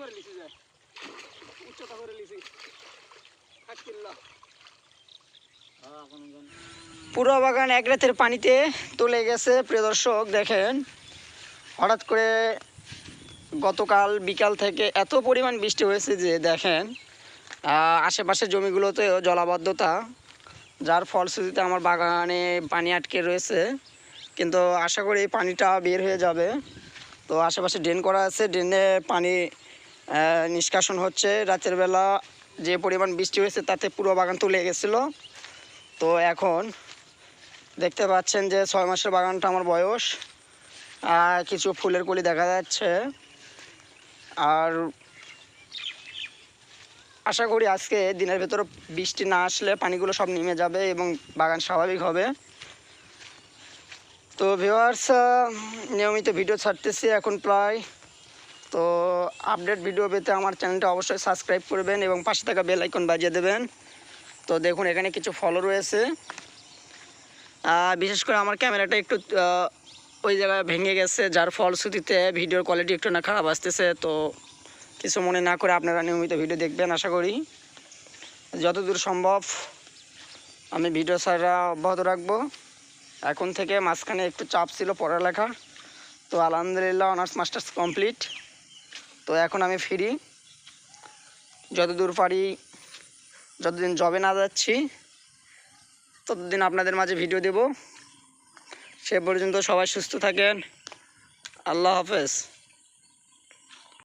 করে যায় উচ্চতা করে পুরো বাগান এক রাতের পানিতে তুলে গেছে, প্রিয় দর্শক, দেখেন। হঠাৎ করে গতকাল বিকাল থেকে এত পরিমাণ বৃষ্টি হয়েছে যে, দেখেন আশেপাশের জমিগুলোতে জলাবদ্ধতা, যার ফলশ্রুতিতে আমার বাগানে পানি আটকে রয়েছে। কিন্তু আশা করি পানিটা বের হয়ে যাবে। তো আশেপাশে ড্রেন করা আছে, ড্রেনে পানি নিষ্কাশন হচ্ছে। রাতের বেলা যে পরিমাণ বৃষ্টি হয়েছে তাতে পুরো বাগান তুলে গেছিল। তো এখন দেখতে পাচ্ছেন যে ছয় মাসের বাগানটা আমার বয়স, আর কিছু ফুলের কলি দেখা যাচ্ছে। আর আশা করি আজকে দিনের ভেতরে বৃষ্টি না আসলে পানিগুলো সব নেমে যাবে এবং বাগান স্বাভাবিক হবে। তো ভিওয়ার্স নিয়মিত ভিডিও ছাড়তেছি এখন প্রায়। তো আপডেট ভিডিও পেতে আমার চ্যানেলটা অবশ্যই সাবস্ক্রাইব করবেন এবং পাশে থাকা বেল আইকন বাজিয়ে দেবেন। তো দেখুন, এখানে কিছু ফলো রয়েছে। বিশেষ করে আমার ক্যামেরাটা একটু ওই জায়গায় ভেঙে গেছে, যার ফলশ্রুতিতে ভিডিওর কোয়ালিটি একটু না খারাপ আসতেছে। তো কিছু মনে না করে আপনারা নিয়মিত ভিডিও দেখবেন, আশা করি। যতদূর সম্ভব আমি ভিডিও ছাড়া অব্যাহত রাখব। এখন থেকে মাঝখানে একটু চাপ ছিল পড়ালেখা। তো আলহামদুলিল্লাহ অনার্স মাস্টার্স কমপ্লিট। তো এখন আমি ফ্রি। যতদূর পারি, যতদিন জবে না যাচ্ছি, ততদিন আপনাদের মাঝে ভিডিও দেব। সে পর্যন্ত সবাই সুস্থ থাকেন। আল্লাহ হাফেজ।